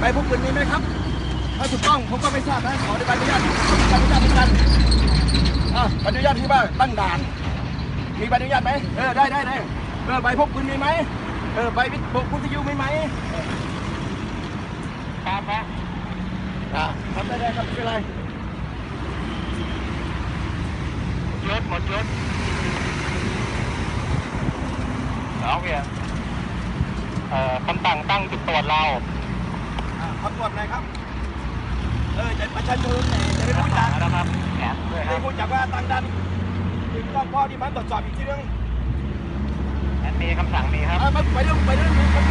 ใบพกปืนมีไหมครับ ถ้าถูกต้องผมก็ไม่ทราบนะ ขอใบอนุญาตใบอนุญาตเหมือนกันอะใบอนุญาตที่ว่าตั้งด่าน มีใบอนุญาตไหมเออได้ได้ได้เออใบพกปืนมีไหมเออใบวิทยุวิทยุมีไหมครับครับอ่าทำได้ได้ครับไม่เป็นไรยศหมดยศเอาเวียเอ่อคำสั่งตั้งจุดตรวจเรา อ่าขอตรวจหน่อยครับ เออจะประชาชนเนี่ยจะได้รู้จักนะครับแอบด้วยคได้รับรู้จักว่าตั้งด่านถึงต้องพ่อที่มันตรวจสอบอีกทีนึงแอดมีคำสั่งมีครับอ่าไปเรื่องไปเรื่องนี้ครับ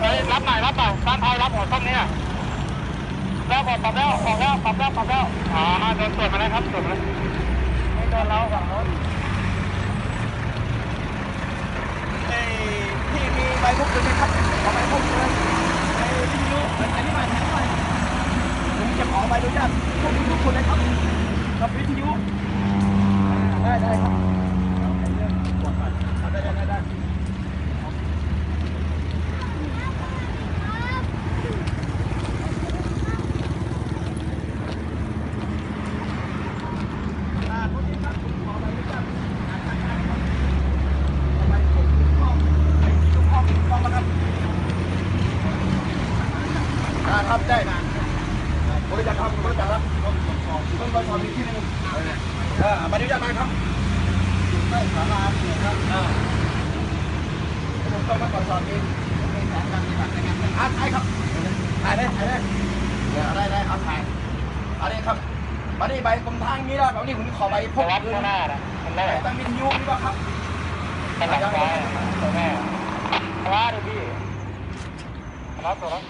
เฮ้ยรับหน่อยรับหน่อยบ้านไทยรับหัวต้นนี้แล้วกดปรับแล้วออกแล้วปรับแล้วปรับแล้วอ่าโดนตรวจมาแล้วครับตรวจมาแล้วไม่โด นเราฝั่งโน้นเอ้ยที่มีใบพุกปืนไหมครับขอใบพุกปืนไอ้วิทยุอันนี้มาแทนหน่อยผมจะขอใบอนุญาตพวกทุกคนเลยครับกับวิทยุอ่าได้ได้ครับเอาไปเรื่องตรวจก่อนเอาได้ได้ได้ได้ อ่าคนนี้ครับผมขอใบอนุญาตอ่านจากการครับเอาใบพกปืนข้อไอ้ที่ลูกข้อถูกต้องนะครับ อ่าครับได้นะบริจาคครับบริจาคครับต้องตรวจสอบต้องตรวจสอบอีกที่หนึงเออใบอนุญาตมาครับได้สาราเนี่ยครับอ่าผมต้องมาตรวจสอบเองมีแผนการปฏิบัติในงานอ่าถ่ายครับถ่ายได้ถ่ายได้เดี๋ยวได้ได้เอาถ่ายเอันนี้ครับมาดิใบกรมทางนี้แล้วแบบนี้ผมขอใบพจะกรับปืนข้างหน้านะข้างหน้าใบตั้งวิทยุนี่ป่ะครับข้างหลังซ้ายตัวแม่ว่าดิพี่รับตัวรับ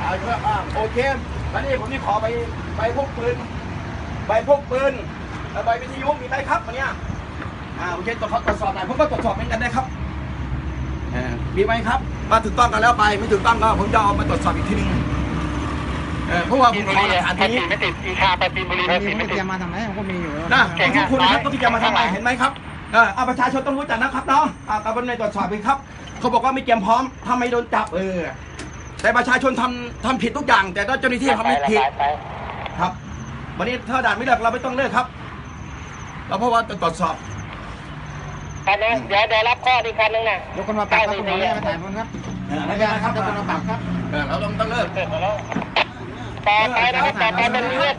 เอาเถอะอ่าโอเคแล้วนี่ผมนี่ขอใบใบพกปืนใบพกปืนแล้วใบวิทยุมีไหมครับวันเนี้ยอ่าโอเคตรวจสอบตรวจสอบหน่อยผมก็ตรวจสอบเหมือนกันนะครับเออมีไหมครับมาถูกต้องกันแล้วไปไม่ถูกต้องก็ผมจะเอามาตรวจสอบอีกทีนึงเออเพราะว่าผปีมนบุขอรีหลักฐานภาทีษีนี้ไม่ติดอีชาไปปีนบุรีภาษีไม่ไม่เตติรีดยมมาทำไมผมก็มีอยู่นะทุกคนนะครับก็ที่จะมาทำอะไรเห็นไหมครับเออเอาประชาชนต้องรู้จักนะครับเนาะอ่ากับในตรวจสอบเองครับ เขาบอกว่าไม่เตรียมพร้อมถ้าไม่โดนจับเออ แต่ประชาชนทำทำผิดทุกอย่าง แต่ถ้าเจ้าหน้าที่ทำไม่ผิดไปครับ วันนี้ถ้าด่านไม่เลิกเราไม่ต้องเลิกครับ เราเพราะว่าจะตรวจสอบ คันนึงเดี๋ยวเดี๋ยวรับข้ออีกคันนึงนะยกคนมาปรับครับคุณหมอไม่ได้มาถ่ายผมครับเออไม่เป็นไรครับยกคนมาปรับครับ เออเราต้องต้องเลิกเสร็จแล้วต่อไปนะครับต่อไปเป็นเลือด